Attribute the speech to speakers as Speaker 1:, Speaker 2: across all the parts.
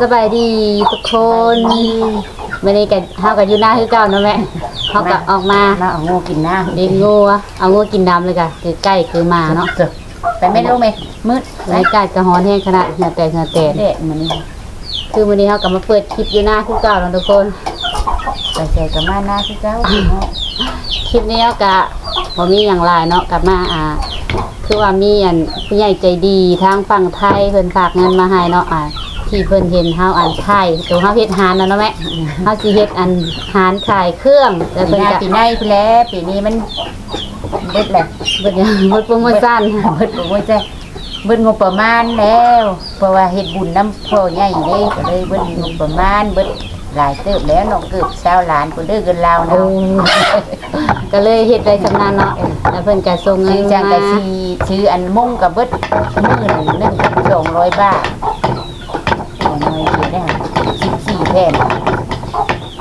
Speaker 1: สบายดีทุกคนวันนี้กันเฮากันอยู่หน้าคือเก่าเนาะแม่เฮาก็ออกมา
Speaker 2: มาเอางูกินหน้า
Speaker 1: เลี้ยงงูอะเอางูกินดำเลยค่ะคือใกล้คือหมาเนาะ
Speaker 2: เจอไปไม่รู้ไหมมืด
Speaker 1: ในใกล้กระหอนแห้งขนาดเหงื่อแตกเหงื่อแตก
Speaker 2: เด็ดมันนี่
Speaker 1: คือวันนี้เฮาก็มาเปิดคลิปอยู่หน้าคือเก่าเนาะทุกคน
Speaker 2: ไปใจกับมาหน้าที่เจ้า
Speaker 1: คลิปนี้เฮาก็บ่มีหยังหลายเนาะกลับมาอ่าคือว่ามีอันผู้ใหญ่ใจดีทางฝั่งไทยเพิ่นฝากเงินมาให้เนาะอ่า ที่เพิ่นเห็นเฮาอันไทยตัวเฮาเฮ็ดหานแล้วเนาะแม่เฮาสิเฮ็ดอันหานขายเครื่องแล้ว
Speaker 2: ปี
Speaker 1: เพิ่น
Speaker 2: หน้า
Speaker 1: ก็
Speaker 2: ปีหน้าปีแล้วปีนี้มันเบิดแหละ
Speaker 1: เบิดหยังเบิดโปรโมชั่น
Speaker 2: เบิดผมว่าจะเบิดงบประมาณแล้ว เพราะว่าเฮ็ดบุญน้ำพ่อใหญ่เด้ก็เลยเบิดงบประมาณเบิดหลายเติบแล้วน้องเกิดชาวหลานคนเด้อเกินลาว
Speaker 1: โอ้
Speaker 2: นะ
Speaker 1: ก็เลยเฮ็ดได้สำนานเนาะแล้วเพิ่นก็ส่งเงิ
Speaker 2: ซื้
Speaker 1: น
Speaker 2: อจัง
Speaker 1: มา กะ
Speaker 2: ซีซื้ออันมุ่งกับเบิดหมื่นหนึ่งสองร้อยบาทอย่างน้อยสิได้สิบสี่ แผ่น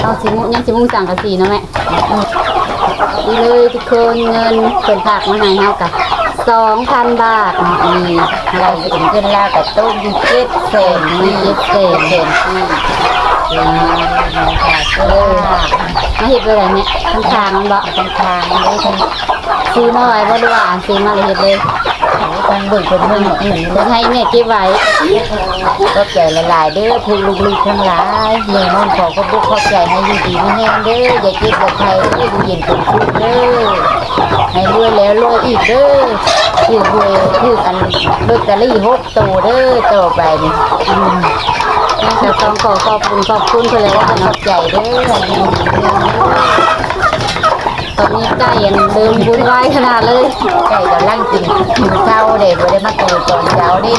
Speaker 1: เอาสิมุยังสิมุงสั่งกะสีเนาะแม่นี่เลยทุกคนเงินเพิ่นฝากมาให้เฮาก็2,000บาทเนาะนี่
Speaker 2: เราถึงเงินลาวกับต้มอยู่เจ็ดแสน
Speaker 1: มี
Speaker 2: นี่
Speaker 1: เจ็ดเศษ
Speaker 2: แสนที่
Speaker 1: เออมาเฮ็ดไปได้แม่ทั้งทางมันบ่
Speaker 2: ทางทางเลยทาง
Speaker 1: ซื้อมาไว้บ่รู้ว่าอ่านซื้อมาเลยเฮ็ดเลย
Speaker 2: ทางเบิ่งคนเบิ่งหมือน
Speaker 1: เพิ่ให้แม่เก็บไว้
Speaker 2: ก็ใจหลายเด้อพูดลูกๆทั้งหลายเมืองน้องขอก็บุกเข้าใจให้อยู่ดีไม่แห้งเด้ออย่าเก็บอย่าใครเด้ออยู่เย็นเป็นสุขเด้อให้รวยแล้วรวยอีกเด้อถือหวยถืออันลอตเตอรี่หกตัวเด้อต่อไปนี่
Speaker 1: อืมแม่ก็ต้องขอขอบคุณขอบคุณเพิ่นเลยว่า
Speaker 2: ขอ
Speaker 1: เนาะ
Speaker 2: บใจเด้อ ให้อยู่ดีไม่แห้งเด้อ
Speaker 1: ตอนนี้ใกล้ยันเดิมบุญไหวายขนาดเลย
Speaker 2: ไก่กำลังกินกินข้าวเด้บ่ได้มาเกิดตอนเช้าดิ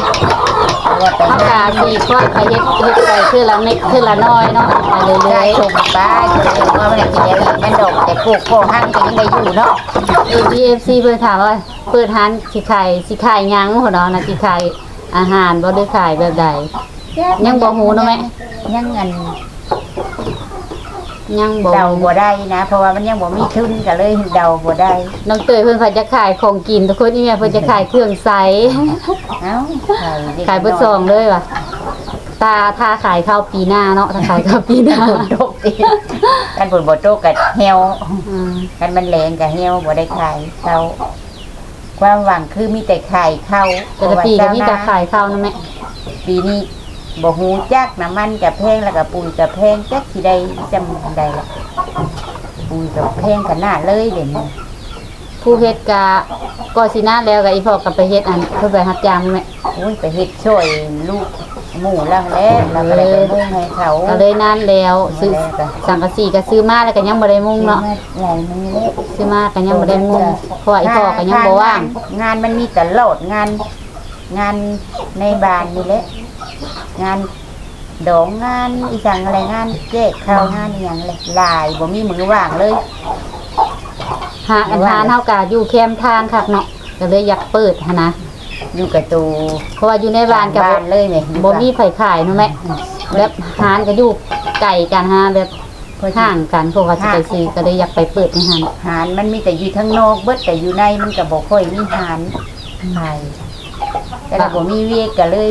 Speaker 2: ว่าไป
Speaker 1: ข้าวกาสีข้อไปเฮ็ดเฮ็ดไปคือละเม็ดคือละน้อยเนาะไปเรื่
Speaker 2: ได้
Speaker 1: อย
Speaker 2: ชมบ้านเองว่ามันกินแล้วอีกมันดอกแต่ปลูกโคหั่งก็ยังได้อยู่เนาะ
Speaker 1: ๆ APFC เพิ่นถามว่าเปิดร้านสิขายสิขายหยังหัวเนาะนะสิขายอาหารบ่ได้ขายแบบใดยังบ่ฮู้เนาะแม่
Speaker 2: ยังเงิน
Speaker 1: ยังบ่
Speaker 2: เดาบ่ได้นะ เพราะว่ามันยังบ่มีทุนก็เลยเดาบ่ได้
Speaker 1: น้องเตยเพิ่นว่าจะขายของกินทุกคนนี่แม่เพิ่นจะขายเครื่องใส
Speaker 2: เอ้า
Speaker 1: ขายเบิดซองเลยว่ะตาถ้าขายข้าวปีหน้าเนาะถ้าขายข้าวปีหน้า
Speaker 2: ฝนตกดิกันฝนบ่ตกก็เหี่ยว
Speaker 1: อืม
Speaker 2: กันมันแรงก็เหี่ยวบ่ได้ขายเขาความหวังคือมีแต่ขายข้าว
Speaker 1: แต่ละปีก็มีแต่ขายข้าวนะแม่
Speaker 2: ปีนี้ บ่ฮู้จักน้ำมันกับแพงแล้วก็ปุ๋ยกับแพงจักสิได้จำได้ละปุ๋ยกับแพงขนาดเลยเดี๋ยวนี้
Speaker 1: ผู้เฮ็ดกะก็สิหน้าแล้วก็อีพ่อก็ไปเฮ็ดอันเพิ่นไปรับจ้างแม่
Speaker 2: โอ้ยไปเฮ็ดช่วยลูกหมู่แล้วแล้วเราก็เลยไปมุ่งให้เขา
Speaker 1: ก็เลยนานแล้วซื้อสังกะสีก็ซื้อมาแล้วก็ยังบ่ได้มุงเนาะ
Speaker 2: หลายมือเลย
Speaker 1: ซื้อมาก็ยังบ่ได้มุงเพราะว่าอีพ่อก็ยังบ่ว่าง
Speaker 2: งานมันมีตลอดงาน งานในบ้านนี่แหละ งานดองงานอีสังอะไรงานแจกข้าวงานอหย่างเลยหลายบ่มีมือว่างเลย
Speaker 1: หาอันหาเฮากะอยู่แคมป์ทางคักเนาะก็เลยอยากเปิดหันนะ
Speaker 2: อยู่กับตู
Speaker 1: เพราะว่าอยู่ในบ้านก็
Speaker 2: บ้านเลยเนี่ย
Speaker 1: บ่มีไผขายเนาะแม่แบบหานก็อยู่ไกลกันฮะแบบห่างกันพวกเขาสิไปซื้อก็เลยอยากไปเปิดในหัน
Speaker 2: หารมันมีแต่อยู่ทั้งนอกเบิดแต่อยู่ในมันก็บ่ค่อยมีหารใช่แต่ก็บ่มีเวียกก็เลย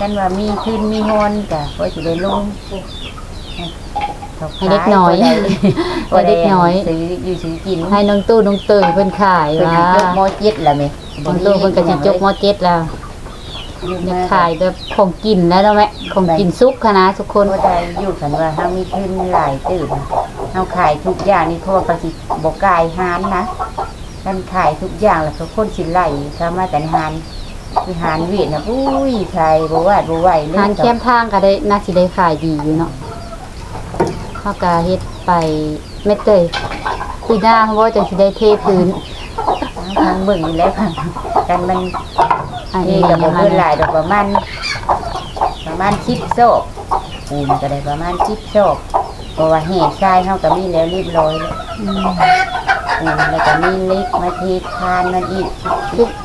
Speaker 2: กันว่ามีขึ้นมีฮอนก็บ่สิได้ลง
Speaker 1: ให้เด็กน้อย
Speaker 2: บ่
Speaker 1: ให้
Speaker 2: ได้
Speaker 1: เด็กน้อย
Speaker 2: ซื้ออยู่ซื้อกิน
Speaker 1: ให้น้องตู้น้องเตยเพิ่นขาย
Speaker 2: เพิ่น
Speaker 1: ว่า
Speaker 2: สิยกหม้อเจ็ดแล้วแม่
Speaker 1: น้องตู้เพิ่นก็สิจกมอเจ็ดแล้วอยากขายแบบของกินแล้วเนาะแม่ของกินซุปค่ะนะทุกคน
Speaker 2: บ่ได้อยู่กันว่าเฮามีทุนหลายตื่นเฮาขายทุกอย่างนี่เพราะว่าก็สิบ่กายหารนะกันขายทุกอย่างแล้วก็คนสิไล่เข้ามาแต่หาร คือหารเวียดนะอุ้ยใช่บ่วาดบ่ไหวเลย
Speaker 1: หานแคมทางก็ได้น่าสิได้ขายดีอยู่เนาะเฮาก็เฮ็ดไปแม่เตยปีหน้าเพราะว่าจะสิได้เทพื้น
Speaker 2: ทางเบิ่งนี่แหล้วค่ะกันมัน
Speaker 1: อัน
Speaker 2: นี่
Speaker 1: นี้
Speaker 2: ก็
Speaker 1: ก็
Speaker 2: บ่
Speaker 1: บ่
Speaker 2: เกินห
Speaker 1: ห
Speaker 2: ลา
Speaker 1: ลาย
Speaker 2: ยดอกประมาณประมาณ10โซกปูนก็ได้ประมาณ10โซกเพราะว่าแห่ทรายเฮาก็มีแล้วเรียบร้อยแล้ว อืม แล้วก็มีเล็กมาเทคานมันอีก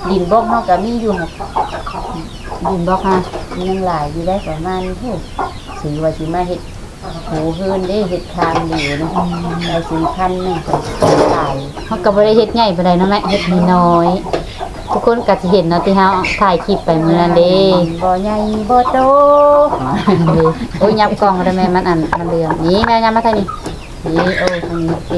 Speaker 2: ดินบล็อกเฮาก็มีอยู่ค่ะ
Speaker 1: ดินบล็อกฮะ
Speaker 2: มียังหลายอยู่ได้ประมาณโอ้สีว่าสิมาเฮ็ดหูเฮือนได้เฮ็ดคานดีนะได้สี่พันหนึงก็หลาย
Speaker 1: เฮาก็บ่ได้เฮ็ดใหญ่ปานใดเนาะแม่เฮ็ดน้อยทุกคนก็สิเห็นเนาะที่เฮาถ่ายคลิปไปมื้อนั้นเด้
Speaker 2: บ่ใหญ่บ่โต
Speaker 1: โอ้ยยับกล้องได้ไหมมันอันมันเรืองนี่นะยับมาทางนี้นี่โอ้ทางนี้โอเค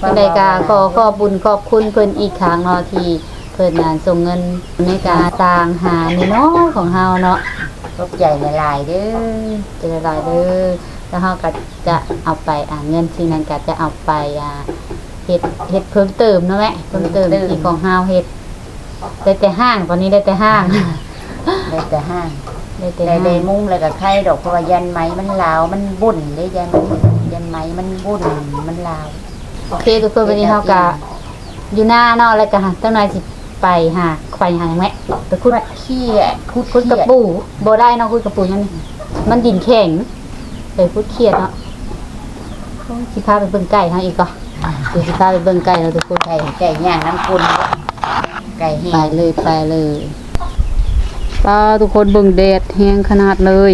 Speaker 1: จังใดก็ขอขอบบุญขอบคุณเพิ่นอีกครั้งเนาะที่เพิ่นงานส่งเงินในการต่างหาน้อยๆของเฮาเนาะ
Speaker 2: ขอบใจหลายๆเด้อ
Speaker 1: เจอหลายเด้อแล้วเฮาก็จะเอาไปอ่าเงินสิ่งนั้นก็จะเอาไปอ่าเฮ็ดเฮ็ดเพิ่มเติมเนาะแม่เพิ่มเติมที่ของเฮาเฮ็ดได้แต่ห้างตอนนี้ได้แต่ห้าง
Speaker 2: ได้แต่ห้าง
Speaker 1: ได้แต่
Speaker 2: ได้
Speaker 1: ห้าง
Speaker 2: ได้มุ้งแล้วก็ไข่ดอกเพราะว่ายันไหมมันลาวมันบุ่นได้ยันยัน ไหมมันบุ่นมันลาว
Speaker 1: โอเคทุกคนวันนี้เฮาก็อยู่หน้าเนาะแล้วก็ตั้งหน่อยสิไปหาไปหาหยังแม่ไปคุด
Speaker 2: ขี้คุด
Speaker 1: คุดกระปูบ่ได้เนาะคุดกระปูยังนี่มันดินแข็งไปคุดเครียดเนาะโอ้ยสิพาไปเบิ่งไก่เฮาอีกก่อนเดี๋ยวสิพาไปเบิ่งไก่เนาะทุกคน
Speaker 2: ไก่ไก่ย่างน้ำกุนไก่แห้
Speaker 1: ไป
Speaker 2: ง
Speaker 1: เลยไปเลยป้าทุกคนเบิ่งแดดแห้งขนาดเลย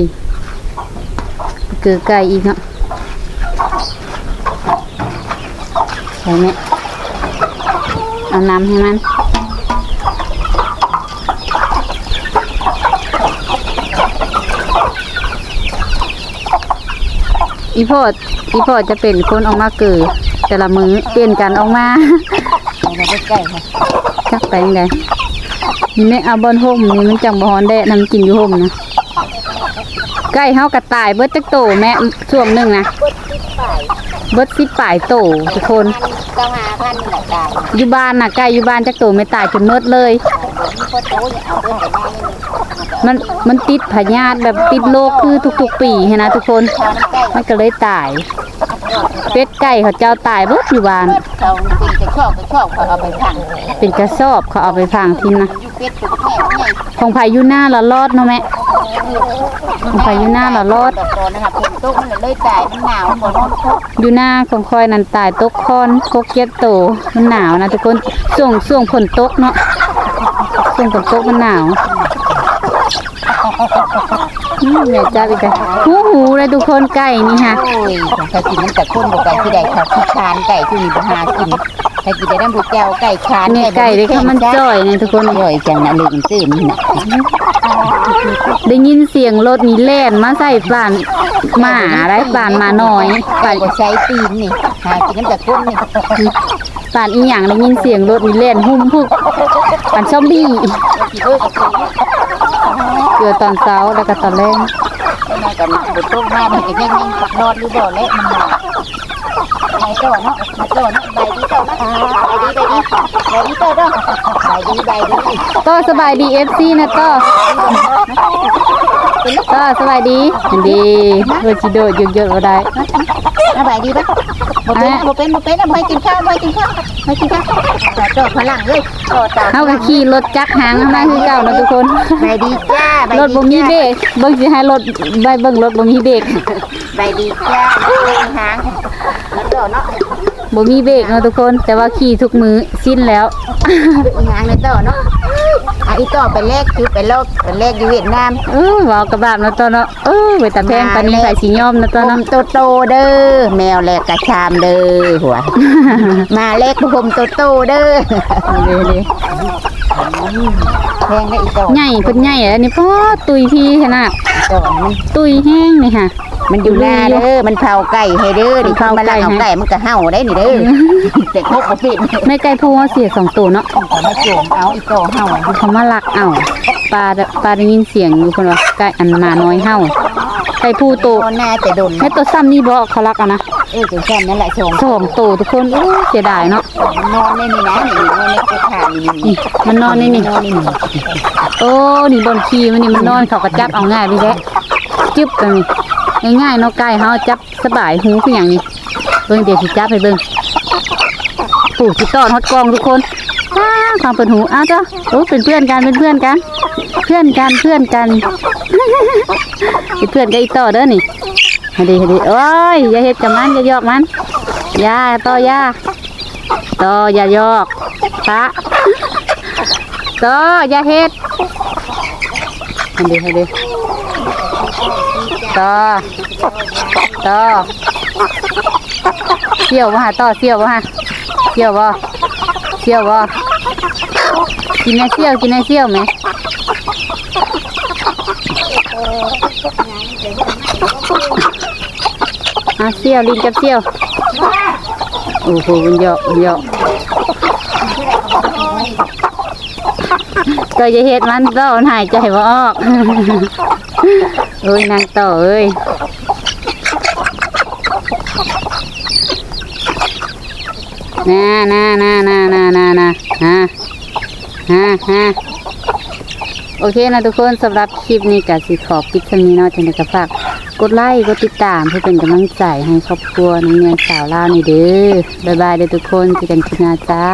Speaker 1: เกิดไก่อีกเนาะ ใช่ไหมเอาน้ำให้มันอีพอดอีพอดจะเป็นคนออกมาเกิดแต่ละมือเปลี่ยนกันออกมา
Speaker 2: เอามาใกล้ๆค่ะ
Speaker 1: จักไปยังไงนี่แม่เอาบอนห่มนี่มันจังบฮอนแดะนำกินอยู่ห่มนะใกล้เฮากระต่ายเบิดจักโตแม่ช่วงหนึ่งนะเบิดสิบป่ายโตทุกคน
Speaker 2: เก้าห้าพันนี่แหละไก่
Speaker 1: อยู่บ้านน่ะใกล้อยู่บ้านจักโตไม่ตายจนเมิดเลย
Speaker 2: มีโคตรโตเนี่ยเอาเพื่อนไปได้เลย
Speaker 1: มันมันติดพยาธิแบบติดโรคคือทุกๆ ปีหั้นนะทุกคน
Speaker 2: เขาน้ำไก่
Speaker 1: มันก็เลยตาย เป็ดไก่เขาเจ้าตายเบิดอยู่บ้าน
Speaker 2: เขาเป็นกระชอบกระชอบเขาเอาไปผัง
Speaker 1: เป็นกระสอบเขาเอาไปฝังทิ้งนะ
Speaker 2: อยู่ เป็ดตัวแค่ไง
Speaker 1: ของพายุหน้าละรอดเนาะแม่ของพายุหน้าละรอด
Speaker 2: ตอนนะคะฝนตกมันเลยตายมันหนาวบ่นอนคก
Speaker 1: อยู่หน้าของคอยนันตายตกคอนโคกเกียดโตมันหนาวนะทุกคนช่วงช่วงฝนตกเนาะช่วงฝนตกมันหนาวอืมแม่จ้าอีกแล้วหูหูเลยทุกคนไก่นี่ฮะ
Speaker 2: โอ้ยถ้ากินมันแต่คนบ่ไก่ที่ใดเขาขี้คานไก่ที่นี่บ่หากิน ถ้ากินได้น้ำบุกแก้วไก่คาน
Speaker 1: เนี่ยไก่เลยค่ะมันจ่อยเนี่ยทุกคน
Speaker 2: จ่อยจังนะลืมตื่นน่ะ
Speaker 1: ได้ยินเสียงรถนี่แล่นมาใส่ป่านหมาได้ป่านหมาน้อย
Speaker 2: ไก่
Speaker 1: ป่าน
Speaker 2: ก็ใช้ตีนนี่หากินน้ำแต่คนนี่
Speaker 1: ป่านอีหยังได้ยินเสียงรถนี่แล่นหุ่มพึกป่านซอมบี้
Speaker 2: ที่เลิกกับคน
Speaker 1: เกิดตอนเช้าแล้วก็ตอนแรก
Speaker 2: มากับบุตรมามันก็ยังยังนอนอยู่บ่และมันหนาว ไปต่อเนาะมาต่อเนาะใบดีต่อเนาะใบดีใบดีใบดีต่อเนาะใบดีใบดี
Speaker 1: ก็สบายดีเอฟซีนะก็ก็สบายดีอันดีเวอร์จิโดดเยอะๆก็ได้
Speaker 2: สบายดีปะบ่เป็นบ่เป็นบ่เป็นเอาไปกินข้าวไปกินข้าวไปกินข้าวต่อต่อพลังเลยต่อตา
Speaker 1: เฮาก็ขี่รถจักรหางข้างหน้าคือเก่านะทุกคน
Speaker 2: ใบดีจ้าใบ
Speaker 1: รถบ่มีเบรกเบิ่งสิให้รถใบเบิ่งรถบ่มีเบรก
Speaker 2: ใบดีจ้าเล่นหาง แล้วต่อเนาะ
Speaker 1: บ่มีเบรกเนาะทุกคน แต่ว่าขี่ทุกมื้อสิ้นแล้ว
Speaker 2: หางเลยต่อเนาะอะอีต่อไปแรกคือไปโลกไปแรกอยู่เวียดนาม
Speaker 1: เออเว้ากระบาบเนาะตัวเนาะเออไว้ตาแพงปานนี้ไผสิยอมเนาะตัว
Speaker 2: ผ
Speaker 1: เนาะ
Speaker 2: มโตโตๆเด้อแมวแลกกระชามเด้อหัว มาแลกผมโตโตๆเด้อ
Speaker 1: เด้
Speaker 2: แพงได้อีต่อ
Speaker 1: ๆใหญ่เพิ่นใหญ่อันนี้พอตุยพี่ขนาด
Speaker 2: ต่อมัน
Speaker 1: ตุยแห้งนี่ค่ะ
Speaker 2: มันอยู่หน้าเด้อมันเผาไก่ให้เด้อ
Speaker 1: มัน
Speaker 2: นี่
Speaker 1: เผา
Speaker 2: มาลัก
Speaker 1: ไก่
Speaker 2: เอา
Speaker 1: ให้
Speaker 2: ไก่มันก็เห่าได้นี่เด้อแต่ครบบ่ปิด
Speaker 1: แม่ไก่พูว่าเสียสองตัวเนาะ
Speaker 2: แต่มาโจมเอาอีต่อเห่า
Speaker 1: เขามาลักเอาปลาปลาได้ยินเสียงอยู่คนว่าไก่อันมาน้อยเฮาไก่ผู้โต
Speaker 2: โตหน้าจะดน
Speaker 1: ให้ตัวซ้ำนี่บ่เขาลักเอานะ
Speaker 2: เออจังซั่นนั่นแหละชง
Speaker 1: สองโตทุกคนโอ้เสียดายเนาะ
Speaker 2: มันนอนในนี่นะนี่นอนในกระถางนี่
Speaker 1: นี่มันนอนนี่นี่
Speaker 2: นอนนี่นี่
Speaker 1: โอ้นี่บนขี้มันนี่มันนอนเขาก็จับเอาง่ายไปแล้วจึ๊บกันนี่ ง่ายๆเนาะไก่เฮาจับสบายหูคือหยังนี่เบิ่งเดี๋ยวสิจับให้เบิ่งปู่สิต้อนฮอดกองทุกคนความเปิดหูอ้าวจ้ะโอ้เป็นเพื่อนกันเป็นเพื่อนกัน เพื่อนกันเพื่อนกันเป็นเพื่อนกับอีต่อเด้อนี่ให้ดีให้ดีโอ้ยอย่าเฮ็ดกับมันอย่ายอกมันอย่าต่อย่าต่ออย่ายอกปะต่ออย่าเฮ็ดให้ดีให้ดี ต่อต่อเสี่ยวบ่ฮะต่อเสี่ยวบ่ฮะเสี่ยวบ่เสี่ยวบ่กินไอเซี่ยวกินไอเซี่ยวไหมอะเซี่ยวลินกับเซี่ยวโอ้โหมันเยาะมันเยาะก็จะเฮ็ดมันต่อหายใจว่าออก โอ้ยนางต่อเอ้ยน่าน่าน่าน่าน่าน่าน่าฮะฮะฮะโอเคนะทุกคนสำหรับคลิปนี้กสิขอปิดเท่านี้เนาะจังไดก็ฝากกดไลค์กดติดตามเพื่อเป็นกำลังใจให้ครอบครัวน้องเนียนสาวล่าวนี่เด้อบ๊ายบายเด้อทุกคนเจอกันคลิปหน้าจ้า